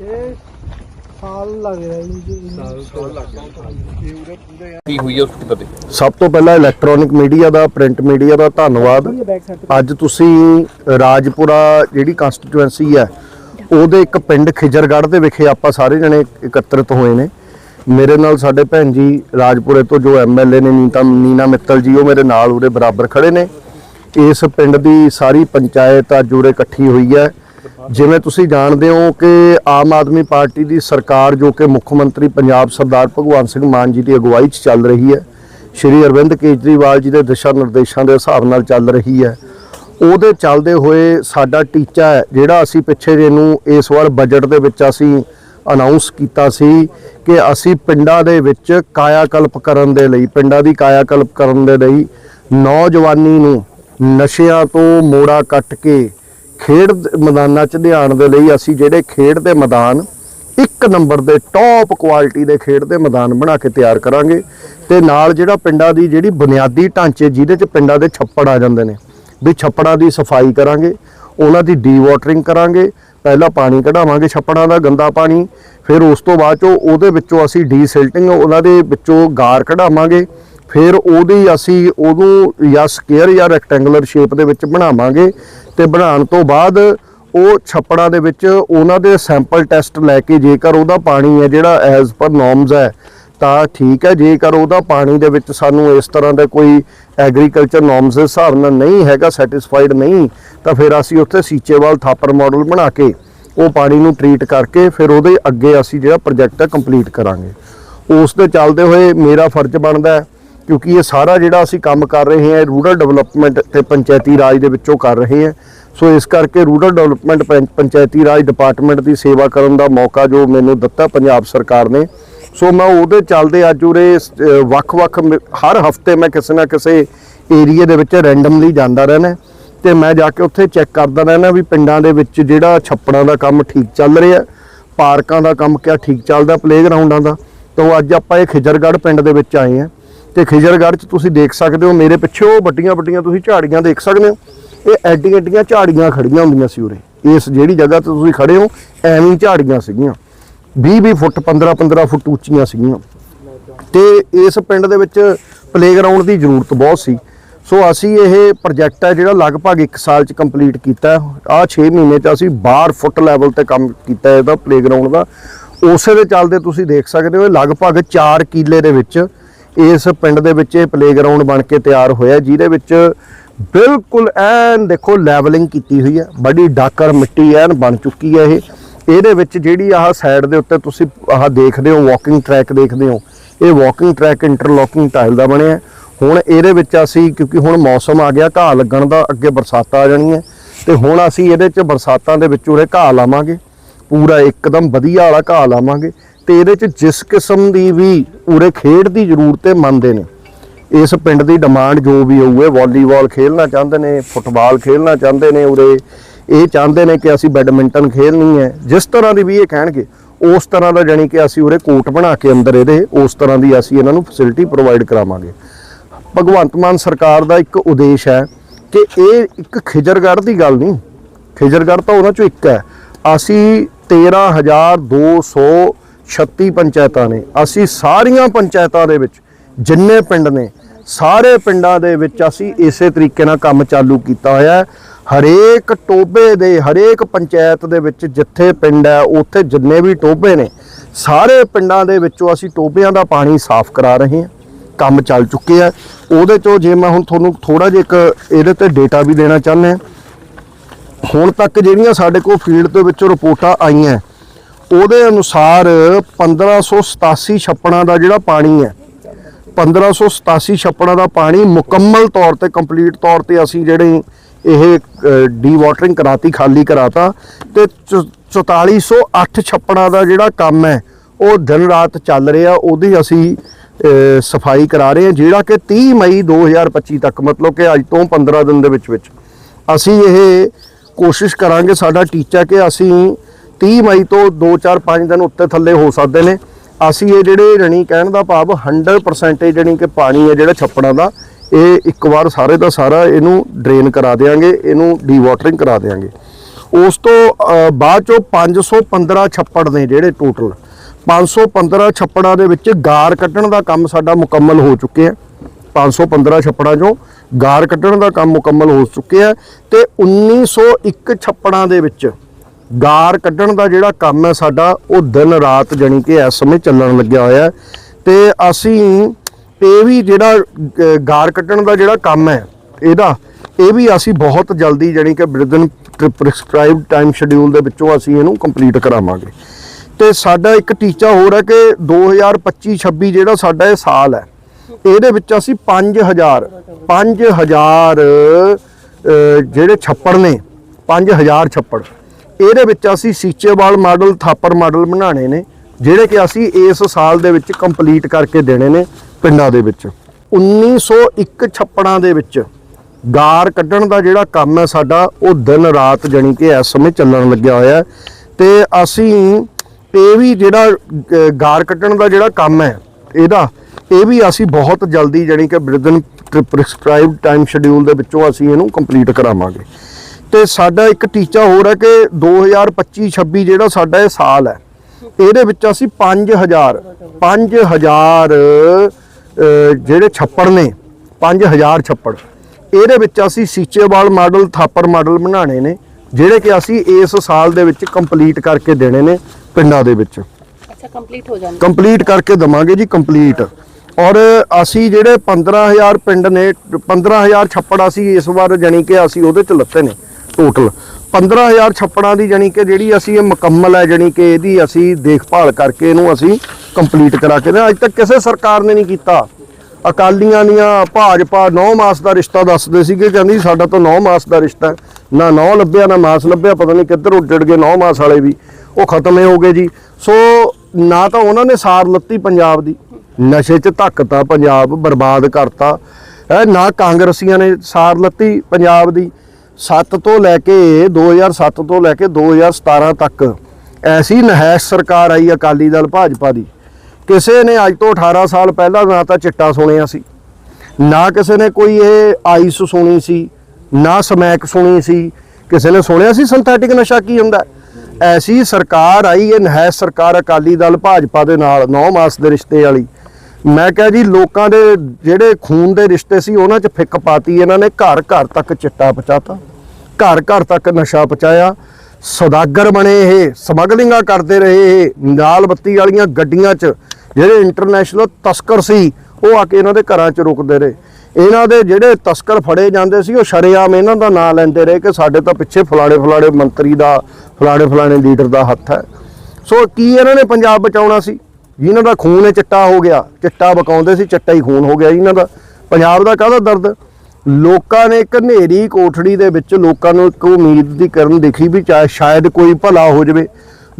ਇਹ ਸਾਲ ਲੱਗ ਰਿਹਾ ਜੀ ਕੀ ਹੋਈ ਹੈ ਉਸ ਦੀ ਪਤੇ ਸਭ ਤੋਂ ਪਹਿਲਾਂ ਇਲੈਕਟ੍ਰੋਨਿਕ ਮੀਡੀਆ ਦਾ ਪ੍ਰਿੰਟ ਮੀਡੀਆ ਦਾ ਧੰਨਵਾਦ। ਅੱਜ ਤੁਸੀਂ ਰਾਜਪੁਰਾ ਜਿਹੜੀ ਕਨਸਟੀਟੂਐਂਸੀ ਹੈ ਉਹਦੇ ਇੱਕ ਪਿੰਡ ਖਿਜਰਗੜ੍ਹ ਦੇ ਵਿਖੇ ਆਪਾਂ ਸਾਰੇ ਜਣੇ ਇਕੱਤਰਿਤ ਹੋਏ ਨੇ। ਮੇਰੇ ਨਾਲ ਸਾਡੇ ਭੈਣ ਜੀ ਰਾਜਪੁਰੇ ਤੋਂ ਜੋ ਐਮਐਲਏ ਨੇ ਨੀਤਾ ਨੀਨਾ ਮਿੱਤਲ ਜੀ ਉਹ ਮੇਰੇ ਨਾਲ ਉਰੇ ਬਰਾਬਰ ਖੜੇ ਨੇ। ਇਸ ਪਿੰਡ ਦੀ ਸਾਰੀ ਪੰਚਾਇਤ ਅੱਜ ਉਰੇ ਇਕੱਠੀ ਹੋਈ ਹੈ। ਜਿਵੇਂ ਤੁਸੀਂ ਜਾਣਦੇ ਹੋ ਕਿ ਆਮ ਆਦਮੀ ਪਾਰਟੀ ਦੀ ਸਰਕਾਰ ਜੋ ਕਿ ਮੁੱਖ ਮੰਤਰੀ ਪੰਜਾਬ ਸਰਦਾਰ ਭਗਵੰਤ ਸਿੰਘ ਮਾਨ ਜੀ ਦੀ ਅਗਵਾਈ 'ਚ ਚੱਲ ਰਹੀ ਹੈ, ਸ਼੍ਰੀ ਅਰਵਿੰਦ ਕੇਜਰੀਵਾਲ ਜੀ ਦੇ ਦਿਸ਼ਾ ਨਿਰਦੇਸ਼ਾਂ ਦੇ ਹਿਸਾਬ ਨਾਲ ਚੱਲ ਰਹੀ ਹੈ। ਉਹਦੇ ਚੱਲਦੇ ਹੋਏ ਸਾਡਾ ਟੀਚਾ ਹੈ, ਜਿਹੜਾ ਅਸੀਂ ਪਿੱਛੇ ਜੇ ਨੂੰ ਇਸ ਵਾਰ ਬਜਟ ਦੇ ਵਿੱਚ ਅਸੀਂ ਅਨਾਉਂਸ ਕੀਤਾ ਸੀ ਕਿ ਅਸੀਂ ਪਿੰਡਾਂ ਦੇ ਵਿੱਚ ਕਾਇਆਕਲਪ ਕਰਨ ਦੇ ਲਈ, ਪਿੰਡਾਂ ਦੀ ਕਾਇਆਕਲਪ ਕਰਨ ਦੇ ਲਈ ਨੌਜਵਾਨੀ ਨੂੰ ਨਸ਼ਿਆਂ ਤੋਂ ਮੋੜਾ ਕੱਟ ਕੇ ਖੇਡ ਮੈਦਾਨਾਂ 'ਚ ਲਿਆਉਣ ਦੇ ਲਈ ਅਸੀਂ ਜਿਹੜੇ ਖੇਡ ਦੇ ਮੈਦਾਨ ਇੱਕ ਨੰਬਰ ਦੇ ਟੌਪ ਕੁਆਲਿਟੀ ਦੇ ਖੇਡ ਦੇ ਮੈਦਾਨ ਬਣਾ ਕੇ ਤਿਆਰ ਕਰਾਂਗੇ ਤੇ ਨਾਲ ਜਿਹੜਾ ਪਿੰਡਾਂ ਦੀ ਜਿਹੜੀ ਬੁਨਿਆਦੀ ਢਾਂਚੇ ਜਿਹਦੇ 'ਚ ਪਿੰਡਾਂ ਦੇ ਛੱਪੜ ਆ ਜਾਂਦੇ ਨੇ, ਵੀ ਛੱਪੜਾਂ ਦੀ ਸਫ਼ਾਈ ਕਰਾਂਗੇ, ਉਹਨਾਂ ਦੀ ਡੀ ਵਾਟਰਿੰਗ ਕਰਾਂਗੇ, ਪਹਿਲਾਂ ਪਾਣੀ ਕਢਾਵਾਂਗੇ ਛੱਪੜਾਂ ਦਾ ਗੰਦਾ ਪਾਣੀ, ਫਿਰ ਉਸ ਤੋਂ ਬਾਅਦ ਚੋਂ ਉਹਦੇ ਵਿੱਚੋਂ ਅਸੀਂ ਡੀ ਸਿਲਟਿੰਗ ਉਹਨਾਂ ਦੇ ਵਿੱਚੋਂ ਗਾਰ ਕਢਾਵਾਂਗੇ, ਫਿਰ ਉਹਦੀ ਅਸੀਂ ਉਹਨੂੰ ਜਾਂ ਸਕੁਅਰ ਜਾਂ ਰੈਕਟੈਂਗੂਲਰ ਸ਼ੇਪ ਦੇ ਵਿੱਚ ਬਣਾਵਾਂਗੇ ਤੇ ਬਣਾਉਣ ਤੋਂ ਬਾਅਦ ਉਹ ਛੱਪੜਾਂ ਦੇ ਵਿੱਚ ਉਹਨਾਂ ਦੇ ਸੈਂਪਲ ਟੈਸਟ ਲੈ ਕੇ ਜੇਕਰ ਉਹਦਾ ਪਾਣੀ ਹੈ ਜਿਹੜਾ ਐਜ਼ ਪਰ ਨੋਰਮਸ ਹੈ, ਤਾਂ ਠੀਕ ਹੈ। ਜੇਕਰ ਉਹਦਾ ਪਾਣੀ ਦੇ ਵਿੱਚ ਸਾਨੂੰ ਇਸ ਤਰ੍ਹਾਂ ਦਾ ਕੋਈ ਐਗਰੀਕਲਚਰ ਨੋਰਮਸ ਦੇ ਹਿਸਾਬ ਨਾਲ ਨਹੀਂ ਹੈਗਾ, ਸੈਟੀਸਫਾਈਡ ਨਹੀਂ, ਤਾਂ ਫਿਰ ਅਸੀਂ ਉੱਥੇ ਸੀਚੇਵਾਲ ਥਾਪਰ ਮਾਡਲ ਬਣਾ ਕੇ ਉਹ ਪਾਣੀ ਨੂੰ ਟਰੀਟ ਕਰਕੇ ਫਿਰ ਉਹਦੇ ਅੱਗੇ ਅਸੀਂ ਜਿਹੜਾ ਪ੍ਰੋਜੈਕਟ ਹੈ ਕੰਪਲੀਟ ਕਰਾਂਗੇ। ਉਸ ਦੇ ਚੱਲਦੇ ਹੋਏ ਮੇਰਾ ਫਰਜ਼ ਬਣਦਾ ਹੈ ਕਿਉਂਕਿ ਇਹ ਸਾਰਾ ਜਿਹੜਾ ਅਸੀਂ ਕੰਮ ਕਰ ਰਹੇ ਹਾਂ ਰੂਰਲ ਡਿਵੈਲਪਮੈਂਟ ਤੇ ਪੰਚਾਇਤੀ ਰਾਜ ਦੇ ਵਿੱਚੋਂ ਕਰ ਰਹੇ ਹਾਂ। ਸੋ ਇਸ ਕਰਕੇ ਰੂਰਲ ਡਿਵੈਲਪਮੈਂਟ ਪੰ- ਪੰਚਾਇਤੀ ਰਾਜ ਡਿਪਾਰਟਮੈਂਟ ਦੀ ਸੇਵਾ ਕਰਨ ਦਾ ਮੌਕਾ ਜੋ ਮੈਨੂੰ ਦਿੱਤਾ ਪੰਜਾਬ ਸਰਕਾਰ ਨੇ। ਸੋ ਮੈਂ ਉਹਦੇ ਚੱਲਦੇ ਅੱਜ ਉਰੇ ਵੱਖ-ਵੱਖ ਹਰ ਹਫ਼ਤੇ ਮੈਂ ਕਿਸੇ ਨਾ ਕਿਸੇ ਏਰੀਆ ਦੇ ਵਿੱਚ ਰੈਂਡਮਲੀ ਜਾਂਦਾ ਰਹਿਣਾ ਤੇ ਮੈਂ ਜਾ ਕੇ ਉੱਥੇ ਚੈੱਕ ਕਰਦਾ ਰਹਿਣਾ ਵੀ ਪਿੰਡਾਂ ਦੇ ਵਿੱਚ ਜਿਹੜਾ ਛੱਪੜਾਂ ਦਾ ਕੰਮ ਠੀਕ ਚੱਲ ਰਿਹਾ, ਪਾਰਕਾਂ ਦਾ ਕੰਮ ਕਿਆ ਠੀਕ ਚੱਲਦਾ, ਪਲੇਗਰਾਉਂਡਾਂ ਦਾ। ਤਾਂ ਅੱਜ ਆਪਾਂ ਇਹ ਖਿਜਰਗੜ੍ਹ ਪਿੰਡ ਦੇ ਵਿੱਚ ਆਏ ਆ ਤੇ ਖਿਜਰਗੜ੍ਹ 'ਚ ਤੁਸੀਂ ਦੇਖ ਸਕਦੇ ਹੋ, ਮੇਰੇ ਪਿੱਛੇ ਉਹ ਵੱਡੀਆਂ ਵੱਡੀਆਂ ਤੁਸੀਂ ਝਾੜੀਆਂ ਦੇਖ ਸਕਦੇ ਹੋ। ਇਹ ਐਡੀਆਂ ਐਡੀਆਂ ਝਾੜੀਆਂ ਖੜੀਆਂ ਹੁੰਦੀਆਂ ਸੀ ਉਰੇ। ਇਸ ਜਿਹੜੀ ਜਗ੍ਹਾ ਤੇ ਤੁਸੀਂ ਖੜੇ ਹੋ, ਐਵੇਂ ਝਾੜੀਆਂ ਸੀਗੀਆਂ। 20 20 ਫੁੱਟ 15 15 ਫੁੱਟ ਉੱਚੀਆਂ ਸੀਗੀਆਂ। ਤੇ ਇਸ ਪਿੰਡ ਦੇ ਵਿੱਚ ਪਲੇਗਰਾਉਂਡ ਦੀ ਜ਼ਰੂਰਤ ਬਹੁਤ ਸੀ। ਸੋ ਅਸੀਂ ਇਹ ਪ੍ਰੋਜੈਕਟ ਹੈ ਜਿਹੜਾ ਲਗਭਗ 1 ਸਾਲ ਚ ਕੰਪਲੀਟ ਕੀਤਾ ਆ 6 ਮਹੀਨੇ ਚ ਅਸੀਂ 12 ਫੁੱਟ ਲੈਵਲ ਤੇ ਕੰਮ ਕੀਤਾ ਇਹਦਾ ਪਲੇਗਰਾਉਂਡ ਦਾ। ਉਸੇ ਦੇ ਚੱਲਦੇ ਤੁਸੀਂ ਦੇਖ ਸਕਦੇ ਹੋ, ਇਹ ਲਗਭਗ 4 ਕਿੱਲੇ ਦੇ ਵਿੱਚ ਇਸ ਪਿੰਡ ਦੇ ਵਿੱਚ ਇਹ ਪਲੇਗਰਾਉਂਡ ਬਣ ਕੇ ਤਿਆਰ ਹੋਇਆ, ਜਿਹਦੇ ਵਿੱਚ ਬਿਲਕੁਲ ਐਨ ਦੇਖੋ ਲੈਵਲਿੰਗ ਕੀਤੀ ਹੋਈ ਹੈ, ਬੜੀ ਡਾਕਰ ਮਿੱਟੀ ਐਨ ਬਣ ਚੁੱਕੀ ਹੈ ਇਹ। ਇਹਦੇ ਵਿੱਚ ਜਿਹੜੀ ਆਹ ਸਾਈਡ ਦੇ ਉੱਤੇ ਤੁਸੀਂ ਆਹ ਦੇਖਦੇ ਹੋ ਵਾਕਿੰਗ ਟਰੈਕ ਦੇਖਦੇ ਹੋ, ਇਹ ਵਾਕਿੰਗ ਟਰੈਕ ਇੰਟਰਲੋਕਿੰਗ ਟਾਈਲ ਦਾ ਬਣਿਆ। ਹੁਣ ਇਹਦੇ ਵਿੱਚ ਅਸੀਂ, ਕਿਉਂਕਿ ਹੁਣ ਮੌਸਮ ਆ ਗਿਆ, ਘਾਹ ਲੱਗਣ ਦਾ ਅੱਗੇ ਬਰਸਾਤਾਂ ਆ ਜਾਣੀਆਂ, ਤੇ ਹੁਣ ਅਸੀਂ ਇਹਦੇ 'ਚ ਬਰਸਾਤਾਂ ਦੇ ਵਿੱਚ ਉਰੇ ਘਾਹ ਲਾਵਾਂਗੇ। ਪੂਰਾ ਇੱਕਦਮ ਵਧੀਆ ਵਾਲਾ ਘਾਹ ਲਾਵਾਂਗੇ। ਤੇ ਇਹਦੇ 'ਚ ਜਿਸ ਕਿਸਮ ਦੀ ਵੀ ਉਰੇ ਖੇਡ ਦੀ ਜ਼ਰੂਰਤ ਹੈ, ਮੰਨਦੇ ਨੇ। ਇਸ ਪਿੰਡ ਦੀ ਡਿਮਾਂਡ ਜੋ ਵੀ ਹੋਊ ਹੈ ਵਾਲੀਬਾਲ ਖੇਲਣਾ ਚਾਹੁੰਦੇ ਨੇ, ਫੁੱਟਬਾਲ ਖੇਲਣਾ ਚਾਹੁੰਦੇ ਨੇ ਉਰੇ। ਇਹ ਚਾਹੁੰਦੇ ਨੇ ਕਿ ਅਸੀਂ ਬੈਡਮਿੰਟਨ ਖੇਲਣੀ ਹੈ। ਜਿਸ ਤਰ੍ਹਾਂ ਦੀ ਵੀ ਇਹ ਕਹਿਣਗੇ, ਉਸ ਤਰ੍ਹਾਂ ਦਾ ਜਾਨੀ ਕਿ ਅਸੀਂ ਉਰੇ ਕੋਰਟ ਬਣਾ ਕੇ ਅੰਦਰ ਇਹਦੇ, ਉਸ ਤਰ੍ਹਾਂ ਦੀ ਅਸੀਂ ਇਹਨਾਂ ਨੂੰ ਫੈਸਿਲਿਟੀ ਪ੍ਰੋਵਾਈਡ ਕਰਾਵਾਂਗੇ। ਭਗਵੰਤ ਮਾਨ ਸਰਕਾਰ ਦਾ ਇੱਕ ਉਦੇਸ਼ ਹੈ ਕਿ ਇਹ ਇੱਕ ਖਿਜਰਗੜ੍ਹ ਦੀ ਗੱਲ ਨਹੀਂ। ਖਿਜਰਗੜ੍ਹ ਤਾਂ ਉਹਨਾਂ ਚੋਂ ਇੱਕ ਹੈ। ਅਸੀਂ 13236 ਪੰਚਾਇਤਾਂ ਨੇ। ਅਸੀਂ ਸਾਰੀਆਂ ਪੰਚਾਇਤਾਂ ਦੇ ਵਿੱਚ, ਜਿੰਨੇ ਪਿੰਡ ਨੇ, ਸਾਰੇ ਪਿੰਡਾਂ ਦੇ ਵਿੱਚ ਅਸੀਂ ਇਸੇ ਤਰੀਕੇ ਨਾਲ ਕੰਮ ਚਾਲੂ ਕੀਤਾ ਹੋਇਆ ਹੈ। ਹਰੇਕ ਟੋਬੇ ਦੇ, ਹਰੇਕ ਪੰਚਾਇਤ ਦੇ ਵਿੱਚ ਜਿੱਥੇ ਪਿੰਡ ਹੈ, ਉੱਥੇ ਜਿੰਨੇ ਵੀ ਟੋਬੇ ਨੇ, ਸਾਰੇ ਪਿੰਡਾਂ ਦੇ ਵਿੱਚੋਂ ਅਸੀਂ ਟੋਬਿਆਂ ਦਾ ਪਾਣੀ ਸਾਫ਼ ਕਰਾ ਰਹੇ ਹਾਂ। ਕੰਮ ਚੱਲ ਚੁੱਕੇ ਆ। ਉਹਦੇ ਚੋਂ ਜੇ ਮੈਂ ਹੁਣ ਤੁਹਾਨੂੰ ਥੋੜਾ ਜਿਹਾ ਇੱਕ ਇਹਦੇ ਤੇ ਡੇਟਾ ਵੀ ਦੇਣਾ ਚਾਹੁੰਦਾ ਹੁਣ ਤੱਕ ਜਿਹੜੀਆਂ ਸਾਡੇ ਕੋਲ ਫੀਲਡ ਦੇ ਵਿੱਚੋਂ ਰਿਪੋਰਟਾਂ ਆਈਆਂ ਉਹਦੇ ਅਨੁਸਾਰ 1587 ਛੱਪੜਾਂ ਦਾ ਜਿਹੜਾ ਪਾਣੀ ਹੈ 1587 ਛੱਪੜਾਂ ਦਾ ਪਾਣੀ ਮੁਕੰਮਲ ਤੌਰ ਤੇ ਕੰਪਲੀਟ ਤੌਰ ਤੇ ਅਸੀਂ ਜਿਹੜੇ ਇਹ ਡੀ ਵਾਟਰਿੰਗ ਕਰਾਤੀ, ਖਾਲੀ ਕਰਾਤਾ ਤੇ ਚ- 4408 ਛੱਪੜਾਂ ਦਾ ਜਿਹੜਾ ਕੰਮ ਹੈ, ਉਹ ਦਿਨ ਰਾਤ ਚੱਲ ਰਿਹਾ, ਉਹਦੀ ਅਸੀਂ ਸਫ਼ਾਈ ਕਰਾ ਰਹੇ ਹਾਂ, ਜਿਹੜਾ ਕਿ 30 ਮਈ 2025 ਤੱਕ, ਮਤਲਬ ਕਿ ਅੱਜ ਤੋਂ 15 ਦਿਨ ਦੇ ਵਿੱਚ ਵਿੱਚ। ਅਸੀਂ ਇਹ ਕੋਸ਼ਿਸ਼ ਕਰਾਂਗੇ ਸਾਡਾ ਟੀਚਾ ਕਿ ਅਸੀਂ 30 ਮਈ ਤੋਂ 2 4 5 ਦਿਨ ਉੱਤੇ ਥੱਲੇ ਹੋ ਸਕਦੇ ਨੇ। ਅਸੀਂ ਇਹ ਜਿਹੜੇ ਰਣੀ ਕਹਿਣ ਦਾ ਭਾਵ 100% ਜਣੀ ਕਿ ਪਾਣੀ ਹੈ ਜਿਹੜਾ ਛੱਪੜਾਂ ਦਾ, ਇਹ ਇੱਕ ਵਾਰ ਸਾਰੇ ਦਾ ਸਾਰਾ ਇਹਨੂੰ ਡਰੇਨ ਕਰਾ ਦੇਾਂਗੇ ਇਹਨੂੰ ਡੀ ਵਾਟਰਿੰਗ ਕਰਾ ਦੇਾਂਗੇ ਉਸ ਤੋਂ ਬਾਅਦ ਚੋਂ 515 ਛੱਪੜ ਨੇ ਜਿਹੜੇ ਟੋਟਲ 515 ਛੱਪੜਾਂ ਦੇ ਵਿੱਚ ਗਾਰ ਕੱਢਣ ਦਾ ਕੰਮ ਸਾਡਾ ਮੁਕੰਮਲ ਹੋ ਚੁੱਕਿਆ। 515 ਛੱਪੜਾਂ ਚੋਂ ਗਾਰ ਕੱਢਣ ਦਾ ਕੰਮ ਮੁਕੰਮਲ ਹੋ ਚੁੱਕਿਆ। ਤੇ 1901 ਛੱਪੜਾਂ ਦੇ ਵਿੱਚ ਗਾਰ ਕੱਢਣ ਦਾ ਜਿਹੜਾ ਕੰਮ ਹੈ ਸਾਡਾ ਉਹ ਦਿਨ ਰਾਤ ਜਾਣੀ ਕਿ ਇਸ ਸਮੇਂ ਚੱਲਣ ਲੱਗਿਆ ਹੋਇਆ ਹੈ। ਤੇ ਅਸੀਂ ਇਹ ਵੀ ਜਿਹੜਾ ਗਾਰ ਕੱਢਣ ਦਾ ਜਿਹੜਾ ਕੰਮ ਹੈ ਇਹਦਾ ਇਹ ਵੀ ਅਸੀਂ ਬਹੁਤ ਜਲਦੀ ਜਾਣੀ ਕਿ ਵਿਦਨ ਪ੍ਰਿਸਕ੍ਰਾਈਬਡ ਟਾਈਮ ਸ਼ਡਿਊਲ ਦੇ ਵਿੱਚੋਂ ਅਸੀਂ ਇਹਨੂੰ ਕੰਪਲੀਟ ਕਰਾਵਾਂਗੇ। ਤੇ ਸਾਡਾ ਇੱਕ ਟੀਚਾ ਹੋਰ ਹੈ ਕਿ 2025-26 ਜਿਹੜਾ ਸਾਡਾ ਇਹ ਸਾਲ ਹੈ ਇਹਦੇ ਵਿੱਚ ਅਸੀਂ 5000 5000 ਅ, ਜਿਹੜੇ ਛੱਪੜ ਨੇ 5000 ਛੱਪੜ। ਇਹਦੇ ਵਿੱਚ ਅਸੀਂ ਸੀਚੇਵਾਲ ਮਾਡਲ, ਥਾਪਰ ਮਾਡਲ ਬਣਾਣੇ ਨੇ, ਜਿਹੜੇ ਕਿ ਅਸੀਂ ਇਸ ਸਾਲ ਦੇ ਵਿੱਚ ਕੰਪਲੀਟ ਕਰਕੇ ਦੇਣੇ ਨੇ ਪਿੰਡਾਂ ਦੇ ਵਿੱਚ। 1901 ਛੱਪੜਾਂ ਦੇ ਵਿੱਚ ਗਾਰ ਕੱਢਣ ਦਾ ਜਿਹੜਾ ਕੰਮ ਹੈ ਸਾਡਾ, ਉਹ ਦਿਨ ਰਾਤ ਜਾਣੀ ਕਿ ਇਸ ਸਮੇਂ ਚੱਲਣ ਲੱਗਿਆ ਹੋਇਆ ਹੈ। ਤੇ ਅਸੀਂ ਇਹ ਵੀ ਜਿਹੜਾ ਗਾਰ ਕੱਢਣ ਦਾ ਜਿਹੜਾ ਕੰਮ ਹੈ, ਇਹਦਾ, ਇਹ ਵੀ ਅਸੀਂ ਬਹੁਤ ਜਲਦੀ ਜਾਣੀ ਕਿ ਵਿਦਨ ਪ੍ਰਿਸਕ੍ਰਾਈਬਡ ਟਾਈਮ ਸ਼ਡਿਊਲ ਦੇ ਵਿੱਚੋਂ ਅਸੀਂ ਇਹਨੂੰ ਕੰਪਲੀਟ ਕਰਾਵਾਂਗੇ। ਤੇ ਸਾਡਾ ਇੱਕ ਟੀਚਾ ਹੋਰ ਹੈ ਕਿ 2025-26 ਜਿਹੜਾ ਸਾਡਾ ਇਹ ਸਾਲ ਹੈ ਇਹਦੇ ਵਿੱਚ ਅਸੀਂ 5000 5000 ਅ, ਜਿਹੜੇ ਛੱਪੜ ਨੇ 5000 ਛੱਪੜ। ਇਹਦੇ ਵਿੱਚ ਅਸੀਂ ਸੀਚੇਵਾਲ ਮਾਡਲ ਥਾਪਰ ਮਾਡਲ ਬਣਾਣੇ ਨੇ ਜਿਹੜੇ ਕਿ ਅਸੀਂ ਇਸ ਸਾਲ ਦੇ ਵਿੱਚ ਕੰਪਲੀਟ ਕਰਕੇ ਦੇਣੇ ਨੇ ਪਿੰਡਾਂ ਦੇ ਵਿੱਚ। ਅੱਛਾ ਕੰਪਲੀਟ ਹੋ ਜਾਣਗੇ। ਕੰਪਲੀਟ ਕਰਕੇ ਦਵਾਂਗੇ ਜੀ ਕੰਪਲੀਟ ਔਰ ਅਸੀਂ ਜਿਹੜੇ 15000 ਪਿੰਡ ਨੇ 15000 ਛੱਪੜ ਅਸੀਂ ਇਸ ਵਾਰ ਜਾਣੀ ਕਿ ਅਸੀਂ ਉਹਦੇ ਚ ਲੱਤੇ ਨੇ। ਟੋਟਲ 15000 ਛੱਪੜਾਂ ਦੀ ਜਾਣੀ ਕਿ ਜਿਹੜੀ ਅਸੀਂ ਇਹ ਮੁਕੰਮਲ ਹੈ, ਜਾਣੀ ਕਿ ਇਹਦੀ ਅਸੀਂ ਦੇਖਭਾਲ ਕਰਕੇ ਇਹਨੂੰ ਅਸੀਂ ਕੰਪਲੀਟ ਕਰਾ ਕੇ ਦੇ ਅੱਜ ਤੱਕ ਕਿਸੇ ਸਰਕਾਰ ਨੇ ਨਹੀਂ ਕੀਤਾ। ਅਕਾਲੀਆਂ ਦੀਆਂ ਭਾਜਪਾ 9 ਮਾਸ ਦਾ ਰਿਸ਼ਤਾ ਦੱਸਦੇ ਸੀਗੇ, ਕਹਿੰਦੀ ਸਾਡਾ ਤਾਂ 9 ਮਾਸ ਦਾ ਰਿਸ਼ਤਾ ਨਾ 9 ਲੱਭਿਆ, ਨਾ ਮਾਸ ਲੱਭਿਆ, ਪਤਾ ਨਹੀਂ ਕਿੱਧਰ ਉੱਡੜ ਗਏ 9 ਮਾਸ ਵਾਲੇ ਵੀ। ਉਹ ਖਤਮ ਹੀ ਹੋ ਗਏ ਜੀ। ਸੋ ਨਾ ਤਾਂ ਉਹਨਾਂ ਨੇ ਸਾਰ ਲੱਤੀ ਪੰਜਾਬ ਦੀ। ਨਸ਼ੇ 'ਚ ਧੱਕਤਾ, ਪੰਜਾਬ ਬਰਬਾਦ ਕਰਤਾ। ਹੈ, ਨਾ ਕਾਂਗਰਸੀਆਂ ਨੇ ਸਾਰ ਲੱਤੀ ਪੰਜਾਬ ਦੀ। 7 ਤੋਂ ਲੈ ਕੇ 2007 ਤੋਂ ਲੈ ਕੇ 2017 ਤੱਕ ਐਸੀ ਨਹਿਸ਼ ਸਰਕਾਰ ਆਈ ਅਕਾਲੀ ਦਲ ਭਾਜਪਾ ਦੀ। ਕਿਸੇ ਨੇ ਅੱਜ ਤੋਂ 18 ਸਾਲ ਪਹਿਲਾਂ ਨਾ ਤਾਂ ਚਿੱਟਾ ਸੁਣਿਆ ਸੀ, ਨਾ ਕਿਸੇ ਨੇ ਕੋਈ ਇਹ ਆਈਸ ਸੁਣੀ ਸੀ, ਨਾ ਸਮੈਕ ਸੁਣੀ ਸੀ। ਕਿਸੇ ਨੇ ਸੁਣਿਆ ਸੀ ਸਿੰਥੈਟਿਕ ਨਸ਼ਾ ਕੀ ਹੁੰਦਾ? ਐਸੀ ਸਰਕਾਰ ਆਈ, ਇਹ ਨਹਿਸ਼ ਸਰਕਾਰ ਅਕਾਲੀ ਦਲ ਭਾਜਪਾ ਦੇ ਨਾਲ 9 ਮਾਸ ਦੇ ਰਿਸ਼ਤੇ ਵਾਲੀ। ਮੈਂ ਕਿਹਾ ਜੀ, ਲੋਕਾਂ ਦੇ ਜਿਹੜੇ ਖੂਨ ਦੇ ਰਿਸ਼ਤੇ ਸੀ, ਉਹਨਾਂ 'ਚ ਫਿੱਕ ਪਾਤੀ, ਇਹਨਾਂ ਨੇ ਘਰ ਘਰ ਤੱਕ ਚਿੱਟਾ ਪਹੁੰਚਾਤਾ। ਘਰ ਘਰ ਤੱਕ ਨਸ਼ਾ ਪਹੁੰਚਾਇਆ। ਸੌਦਾਗਰ ਬਣੇ ਇਹ, ਸਮਗਲਿੰਗਾਂ ਕਰਦੇ ਰਹੇ ਇਹ, ਨਾਲ ਬੱਤੀ ਵਾਲੀਆਂ ਗੱਡੀਆਂ 'ਚ ਜਿਹੜੇ ਇੰਟਰਨੈਸ਼ਨਲ ਤਸਕਰ ਸੀ, ਉਹ ਆ ਕੇ ਇਹਨਾਂ ਦੇ ਘਰਾਂ 'ਚ ਰੁਕਦੇ ਰਹੇ। ਇਹਨਾਂ ਦੇ ਜਿਹੜੇ ਤਸਕਰ ਫੜੇ ਜਾਂਦੇ ਸੀ, ਉਹ ਸ਼ਰੇਆਮ ਇਹਨਾਂ ਦਾ ਨਾਂ ਲੈਂਦੇ ਰਹੇ ਕਿ ਸਾਡੇ ਤਾਂ ਪਿੱਛੇ ਫਲਾਣੇ ਫਲਾਣੇ ਮੰਤਰੀ ਦਾ, ਫਲਾਣੇ ਫਲਾਣੇ ਲੀਡਰ ਦਾ ਹੱਥ ਹੈ। ਸੋ ਕੀ ਇਹਨਾਂ ਨੇ ਪੰਜਾਬ ਬਚਾਉਣਾ ਸੀ? ਜਿਨ੍ਹਾਂ ਦਾ ਖੂਨ ਹੈ ਚਿੱਟਾ ਹੋ ਗਿਆ, ਚਿੱਟਾ ਬਕਾਉਂਦੇ ਸੀ, ਚਿੱਟਾ ਹੀ ਖੂਨ ਹੋ ਗਿਆ ਇਹਨਾਂ ਦਾ। ਪੰਜਾਬ ਦਾ ਕਾਹਦਾ ਦਰਦ? ਲੋਕਾਂ ਨੇ ਇੱਕ ਹਨੇਰੀ ਕੋਠੜੀ ਦੇ ਵਿੱਚ ਲੋਕਾਂ ਨੂੰ ਇੱਕ ਉਮੀਦ ਦੀ ਕਰਨ ਦਿਖੀ ਵੀ ਚਾਹੇ ਸ਼ਾਇਦ ਕੋਈ ਭਲਾ ਹੋ ਜਾਵੇ।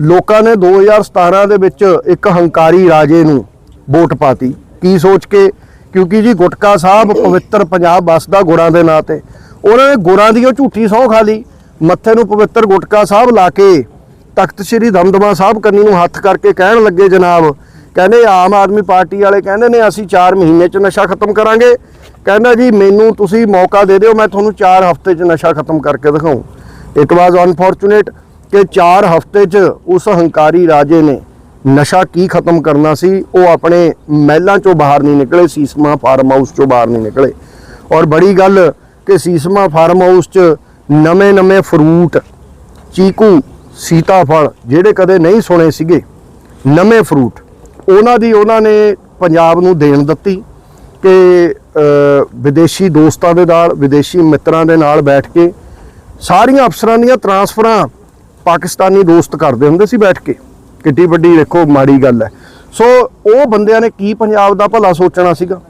ਲੋਕਾਂ ਨੇ 2017 ਦੇ ਵਿੱਚ ਇੱਕ ਹੰਕਾਰੀ ਰਾਜੇ ਨੂੰ ਵੋਟ ਪਾਤੀ। ਕੀ ਸੋਚ ਕੇ? ਕਿਉਂਕਿ ਜੀ ਗੁਟਕਾ ਸਾਹਿਬ ਪਵਿੱਤਰ ਪੰਜਾਬ ਵਸਦਾ ਗੁਰਾਂ ਦੇ ਨਾਂ ਤੇ। ਉਹਨਾਂ ਨੇ ਗੁਰਾਂ ਦੀ ਉਹ ਝੂਠੀ ਸਹੁੰ ਖਾ ਲਈ। ਮੱਥੇ ਨੂੰ ਪਵਿੱਤਰ ਗੁਟਕਾ ਸਾਹਿਬ ਲਾ ਕੇ ਤਖਤ ਸ੍ਰੀ ਦਮਦਮਾ ਸਾਹਿਬ ਕੰਨੀ ਨੂੰ ਹੱਥ ਕਰਕੇ ਕਹਿਣ ਲੱਗੇ ਜਨਾਬ ਕਹਿੰਦੇ ਆਮ ਆਦਮੀ ਪਾਰਟੀ ਵਾਲੇ ਕਹਿੰਦੇ ਨੇ, ਅਸੀਂ 4 ਮਹੀਨੇ ਚ ਨਸ਼ਾ ਖਤਮ ਕਰਾਂਗੇ। ਕਹਿੰਦਾ ਜੀ, ਮੈਨੂੰ ਤੁਸੀਂ ਮੌਕਾ ਦੇ ਦਿਓ, ਮੈਂ ਤੁਹਾਨੂੰ 4 ਹਫ਼ਤੇ ਚ ਨਸ਼ਾ ਖਤਮ ਕਰਕੇ ਦਿਖਾਉਂ। ਇਟ ਵਾਸ ਅਨਫੋਰਚੂਨੇਟ ਕਿ 4 ਹਫ਼ਤੇ ਚ ਉਸ ਹੰਕਾਰੀ ਰਾਜੇ ਨੇ ਨਸ਼ਾ ਕੀ ਖਤਮ ਕਰਨਾ ਸੀ, ਉਹ ਆਪਣੇ ਮਹਿਲਾਂ ਚੋਂ ਬਾਹਰ ਨਹੀਂ ਨਿਕਲੇ, ਸੀਸਮਾ ਫਾਰਮ ਹਾਊਸ ਚੋਂ ਬਾਹਰ ਨਹੀਂ ਨਿਕਲੇ। ਔਰ ਬੜੀ ਗੱਲ ਕਿ ਸੀਸਮਾ ਫਾਰਮ ਹਾਊਸ ਚ ਨਵੇਂ ਨਵੇਂ ਫਰੂਟ, ਚੀਕੂ, ਸੀਤਾਫਲ, ਜਿਹੜੇ ਕਦੇ ਨਹੀਂ ਸੁਣੇ ਸੀਗੇ, ਨਵੇਂ ਫਰੂਟ। ਉਹਨਾਂ ਦੀ ਉਹਨਾਂ ਨੇ ਪੰਜਾਬ ਨੂੰ ਦੇਣ ਦਿੱਤੀ ਕਿ ਵਿਦੇਸ਼ੀ ਦੋਸਤਾਂ ਦੇ ਨਾਲ, ਵਿਦੇਸ਼ੀ ਮਿੱਤਰਾਂ ਦੇ ਨਾਲ ਬੈਠ ਕੇ ਸਾਰੀਆਂ ਅਫਸਰਾਂ ਦੀਆਂ ਟਰਾਂਸਫਰਾਂ ਪਾਕਿਸਤਾਨੀ ਦੋਸਤ ਕਰਦੇ ਹੁੰਦੇ ਸੀ ਬੈਠ ਕੇ। ਕਿੱਡੀ ਵੱਡੀ ਦੇਖੋ ਮਾੜੀ ਗੱਲ ਹੈ। ਸੋ ਉਹ ਬੰਦਿਆਂ ਨੇ ਕੀ ਪੰਜਾਬ ਦਾ ਭਲਾ ਸੋਚਣਾ ਸੀਗਾ।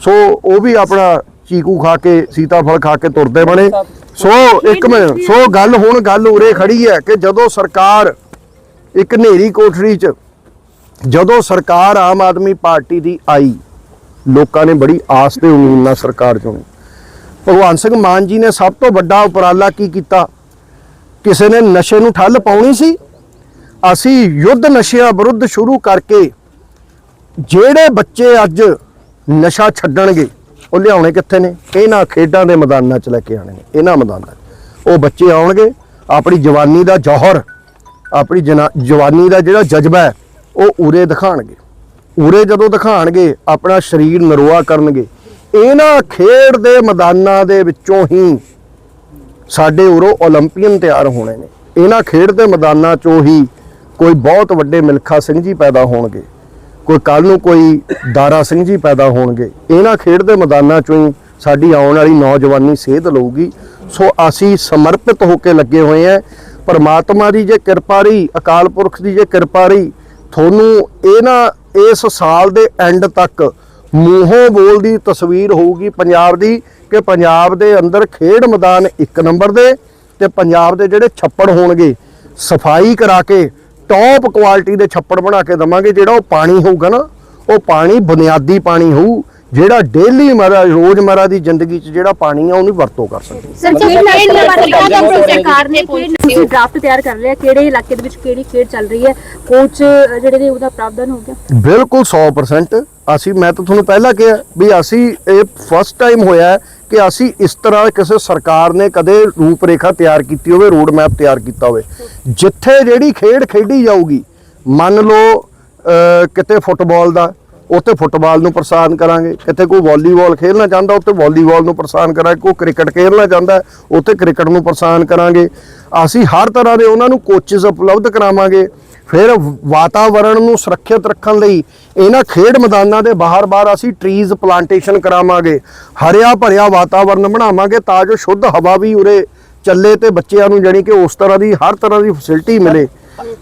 ਸੋ ਉਹ ਵੀ ਆਪਣਾ ਚੀਕੂ ਖਾ ਕੇ, ਸੀਤਾਫਲ ਖਾ ਕੇ ਤੁਰਦੇ ਬਣੇ। ਸੋ ਇੱਕ ਮਿੰਟ, ਸੋ ਗੱਲ ਹੁਣ ਗੱਲ ਉਰੇ ਖੜੀ ਹੈ ਕਿ ਜਦੋਂ ਸਰਕਾਰ ਇੱਕ ਹਨੇਰੀ ਕੋਠੜੀ 'ਚ ਜਦੋਂ ਸਰਕਾਰ ਆਮ ਆਦਮੀ ਪਾਰਟੀ ਦੀ ਆਈ, ਲੋਕਾਂ ਨੇ ਬੜੀ ਆਸ ਤੇ ਉਮੀਦ ਨਾਲ ਸਰਕਾਰ ਚੁਣੀ। ਭਗਵਾਨ ਸਿੰਘ ਮਾਨ ਜੀ ਨੇ ਸਭ ਤੋਂ ਵੱਡਾ ਉਪਰਾਲਾ ਕੀ ਕੀਤਾ? ਕਿਸੇ ਨੇ ਨਸ਼ੇ ਨੂੰ ਠੱਲ ਪਾਉਣੀ ਸੀ? ਅਸੀਂ ਯੁੱਧ ਨਸ਼ਿਆਂ ਵਿਰੁੱਧ ਸ਼ੁਰੂ ਕਰਕੇ ਜਿਹੜੇ ਬੱਚੇ ਅੱਜ ਨਸ਼ਾ ਛੱਡਣਗੇ, ਉਹ ਲਿਆਉਣੇ ਕਿੱਥੇ ਨੇ? ਇਹਨਾਂ ਖੇਡਾਂ ਦੇ ਮੈਦਾਨਾਂ 'ਚ ਲੈ ਕੇ ਆਣੇ ਨੇ, ਇਹਨਾਂ ਮੈਦਾਨਾਂ 'ਚ। ਉਹ ਬੱਚੇ ਆਉਣਗੇ, ਆਪਣੀ ਜਵਾਨੀ ਦਾ ਜੌਹਰ, ਆਪਣੀ ਜਨਾ- ਜਵਾਨੀ ਦਾ ਜਿਹੜਾ ਜਜ਼ਬਾ ਹੈ ਉਹ ਉਰੇ ਦਿਖਾਣਗੇ। ਉਰੇ ਜਦੋਂ ਦਿਖਾਣਗੇ, ਆਪਣਾ ਸਰੀਰ ਨਰੋਆ ਕਰਨਗੇ। ਇਹਨਾਂ ਖੇਡ ਦੇ ਮੈਦਾਨਾਂ ਦੇ ਵਿੱਚੋਂ ਹੀ ਸਾਡੇ ਉਰੋ 올림픽ੀਅਨ ਤਿਆਰ ਹੋਣੇ ਨੇ। ਇਹਨਾਂ ਖੇਡ ਦੇ ਮੈਦਾਨਾਂ ਚੋਂ ਹੀ ਕੋਈ ਬਹੁਤ ਵੱਡੇ ਮਿਲਖਾ ਸਿੰਘ ਜੀ ਪੈਦਾ ਹੋਣਗੇ। ਕੋਈ ਕੱਲ ਨੂੰ ਕੋਈ ਦਾਰਾ ਸਿੰਘ ਜੀ ਪੈਦਾ ਹੋਣਗੇ। ਇਹਨਾਂ ਖੇਡ ਦੇ ਮੈਦਾਨਾਂ ਚੋਂ ਹੀ ਸਾਡੀ ਆਉਣ ਵਾਲੀ ਨੌਜਵਾਨੀ ਸੇਧ ਲਊਗੀ। ਸੋ ਅਸੀਂ ਸਮਰਪਿਤ ਹੋ ਕੇ ਲੱਗੇ ਹੋਏ ਆ ਪਰਮਾਤਮਾ ਦੀ ਜੇ ਕਿਰਪਾ ਰਹੀ, ਅਕਾਲ ਪੁਰਖ ਦੀ ਜੇ ਕਿਰਪਾ ਰਹੀ ਤੁਹਾਨੂੰ ਇਹ ਨਾ ਇਸ ਸਾਲ ਦੇ ਐਂਡ ਤੱਕ ਮੂੰਹੋਂ ਬੋਲਦੀ ਤਸਵੀਰ ਹੋਊਗੀ ਪੰਜਾਬ ਦੀ ਕਿ ਪੰਜਾਬ ਦੇ ਅੰਦਰ ਖੇਡ ਮੈਦਾਨ ਇੱਕ ਨੰਬਰ ਦੇ ਤੇ ਪੰਜਾਬ ਦੇ ਜਿਹੜੇ ਛੱਪੜ ਹੋਣਗੇ, ਸਫ਼ਾਈ ਕਰਾ ਕੇ ਟੌਪ ਕੁਆਲਿਟੀ ਦੇ ਛੱਪੜ ਬਣਾ ਕੇ ਦਵਾਂਗੇ ਜਿਹੜਾ ਉਹ ਪਾਣੀ ਹੋਊਗਾ ਨਾ, ਉਹ ਪਾਣੀ ਬੁਨਿਆਦੀ ਪਾਣੀ ਹੋਊ। ਜਿਹੜਾ ਡੇਲੀ ਮਰਾ ਰੋਜ਼ਮਰਾ ਦੀ ਜ਼ਿੰਦਗੀ 'ਚ ਜਿਹੜਾ ਪਾਣੀ ਆ ਉਹਨੂੰ ਵਰਤੋਂ ਕਰ ਸਕਦੇ ਸਰ ਖੇਡ ਖੇਡ ਨਰਸਰੀਆਂ ਦਾ ਸਰਕਾਰ ਨੇ ਕੋਈ ਤੁਸੀਂ ਡਰਾਫਟ ਤਿਆਰ ਕਰ ਲਿਆ ਕਿਹੜੇ ਇਲਾਕੇ ਦੇ ਵਿੱਚ ਕਿਹੜੀ ਖੇਡ ਚੱਲ ਰਹੀ ਹੈ? ਕੋਚ ਜਿਹੜੇ ਨੇ ਉਹਦਾ ਪ੍ਰਾਵਧਾਨ ਹੋ ਗਿਆ। ਬਿਲਕੁਲ 100% ਅਸੀਂ ਮੈਂ ਤਾਂ ਤੁਹਾਨੂੰ ਪਹਿਲਾਂ ਕਿਹਾ ਵੀ ਅਸੀਂ ਇਹ ਫਸਟ ਟਾਈਮ ਹੋਇਆ ਹੈ ਕਿ ਅਸੀਂ ਇਸ ਤਰ੍ਹਾਂ ਕਿਸੇ ਸਰਕਾਰ ਨੇ ਕਦੇ ਰੂਪਰੇਖਾ ਤਿਆਰ ਕੀਤੀ ਹੋਵੇ ਰੋਡ ਮੈਪ ਤਿਆਰ ਕੀਤਾ ਹੋਵੇ। ਜਿੱਥੇ ਜਿਹੜੀ ਖੇਡ ਖੇਡੀ ਜਾਊਗੀ ਮੰਨ ਲਓ ਕਿਤੇ ਫੁੱਟਬਾਲ ਦਾ ਉੱਥੇ ਫੁੱਟਬਾਲ ਨੂੰ ਪ੍ਰਸਾਨ ਕਰਾਂਗੇ। ਕਿਤੇ ਕੋਈ ਵਾਲੀਬਾਲ ਖੇਡਣਾ ਚਾਹੁੰਦਾ, ਉੱਥੇ ਵਾਲੀਬਾਲ ਨੂੰ ਪ੍ਰਸਾਨ ਕਰਾਂਗੇ। ਕੋਈ ਕ੍ਰਿਕਟ ਖੇਡਣਾ ਚਾਹੁੰਦਾ, ਉੱਥੇ ਕ੍ਰਿਕਟ ਨੂੰ ਪ੍ਰਸਾਨ ਕਰਾਂਗੇ। ਅਸੀਂ ਹਰ ਤਰ੍ਹਾਂ ਦੇ ਉਹਨਾਂ ਨੂੰ ਕੋਚਸ ਉਪਲਬਧ ਕਰਾਵਾਂਗੇ। ਫਿਰ ਵਾਤਾਵਰਣ ਨੂੰ ਸੁਰੱਖਿਅਤ ਰੱਖਣ ਲਈ ਇਹਨਾਂ ਖੇਡ ਮੈਦਾਨਾਂ ਦੇ ਬਾਹਰ-ਬਾਹਰ ਅਸੀਂ ਟਰੀਜ਼ ਪਲਾਂਟੇਸ਼ਨ ਕਰਾਵਾਂਗੇ। ਹਰਿਆ ਭਰਿਆ ਵਾਤਾਵਰਣ ਬਣਾਵਾਂਗੇ ਤਾਂ ਜੋ ਸ਼ੁੱਧ ਹਵਾ ਵੀ ਉਰੇ ਚੱਲੇ ਤੇ ਬੱਚਿਆਂ ਨੂੰ ਜਾਣੀ ਕਿ ਉਸ ਤਰ੍ਹਾਂ ਦੀ ਹਰ ਤਰ੍ਹਾਂ ਦੀ ਫੈਸਿਲਿਟੀ ਮਿਲੇ।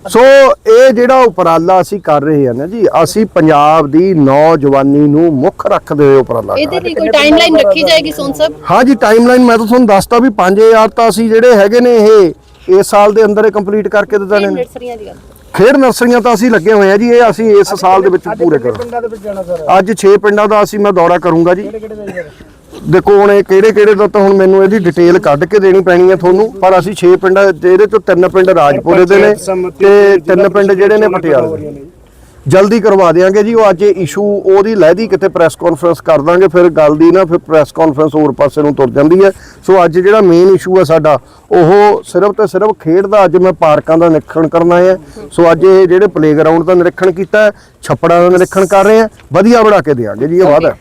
ਸੋ ਇਹ ਜਿਹੜਾ ਉਪਰਾਲਾ ਅਸੀਂ ਕਰ ਰਹੇ ਹਾਂ ਨਾ ਜੀ ਅਸੀਂ ਪੰਜਾਬ ਦੀ ਨੌਜਵਾਨੀ ਨੂੰ ਮੁੱਖ ਰੱਖਦੇ ਹੋਏ ਉਪਰਾਲਾ ਇਹਦੇ ਲਈ ਕੋਈ ਟਾਈਮਲਾਈਨ ਰੱਖੀ ਜਾਏਗੀ ਸੋਨ ਸਾਹਿਬ? ਹਾਂ ਜੀ ਟਾਈਮਲਾਈਨ ਮੈਂ ਤਾਂ ਤੁਹਾਨੂੰ ਦੱਸਤਾ ਵੀ 5000 ਤਾਂ ਅਸੀਂ ਜਿਹੜੇ ਹੈਗੇ ਨੇ ਇਹ ਇਸ ਸਾਲ ਦੇ ਅੰਦਰ ਇਹ ਕੰਪਲੀਟ ਕਰਕੇ ਦੇ ਦੇਣੇ ਨੇ ਨਰਸਰੀਆਂ ਦੀ ਗੱਲ। ਖੇਡ ਨਰਸਰੀਆਂ ਤਾਂ ਅਸੀਂ ਲੱਗੇ ਹੋਏ ਆ ਜੀ ਇਹ ਅਸੀਂ ਇਸ ਸਾਲ ਦੇ ਵਿੱਚ ਪੂਰੇ ਕਰਾਂਗੇ। ਪਿੰਡਾਂ ਦੇ ਵਿੱਚ ਜਾਣਾ ਸਰ? ਅੱਜ 6 ਪਿੰਡਾਂ ਦਾ ਅਸੀਂ ਮੈਂ ਦੌਰਾ ਕਰੂੰਗਾ ਜੀ? ਦੇਖੋ ਹੁਣ ਇਹ ਕਿਹੜੇ ਕਿਹੜੇ ਦਾ ਤਾਂ ਹੁਣ ਮੈਨੂੰ ਇਹਦੀ ਡਿਟੇਲ ਕੱਢ ਕੇ ਦੇਣੀ ਪੈਣੀ ਹੈ ਤੁਹਾਨੂੰ ਪਰ ਅਸੀਂ 6 ਪਿੰਡਾਂ ਇਹਦੇ ਚੋਂ ਤਿੰਨ ਪਿੰਡ ਰਾਜਪੁਰੇ ਦੇ ਨੇ ਤੇ ਤਿੰਨ ਪਿੰਡ ਜਿਹੜੇ ਨੇ ਪਟਿਆਲੇ ਦੇ। ਜਲਦੀ ਕਰਵਾ ਦੇਾਂਗੇ ਜੀ ਉਹ ਅੱਜ ਇਸ਼ੂ ਉਹਦੀ ਲਹਿਦੀ ਕਿਤੇ ਪ੍ਰੈਸ ਕਾਨਫਰੰਸ ਕਰ ਦਾਂਗੇ ਫਿਰ ਗੱਲ ਦੀ ਨਾ ਫਿਰ ਪ੍ਰੈਸ ਕਾਨਫਰੰਸ ਹੋਰ ਪਾਸੇ ਨੂੰ ਤੁਰ ਜਾਂਦੀ ਹੈ। ਸੋ ਅੱਜ ਜਿਹੜਾ ਮੇਨ ਇਸ਼ੂ ਹੈ ਸਾਡਾ ਉਹ ਸਿਰਫ ਤੇ ਸਿਰਫ ਖੇਡ ਦਾ ਅੱਜ ਮੈਂ ਪਾਰਕਾਂ ਦਾ ਨਿਰੀਖਣ ਕਰਨਾ ਹੈ ਸੋ ਅੱਜ ਇਹ ਜਿਹੜੇ ਪਲੇਗਰਾਉਂਡ ਦਾ ਨਿਰੀਖਣ ਕੀਤਾ ਛੱਪੜਾਂ ਦਾ ਨਿਰੀਖਣ ਕਰ ਰਹੇ ਆ ਵਧੀਆ ਬਣਾ ਕੇ ਦੇਾਂਗੇ ਜੀ ਇਹ ਵਾਅਦਾ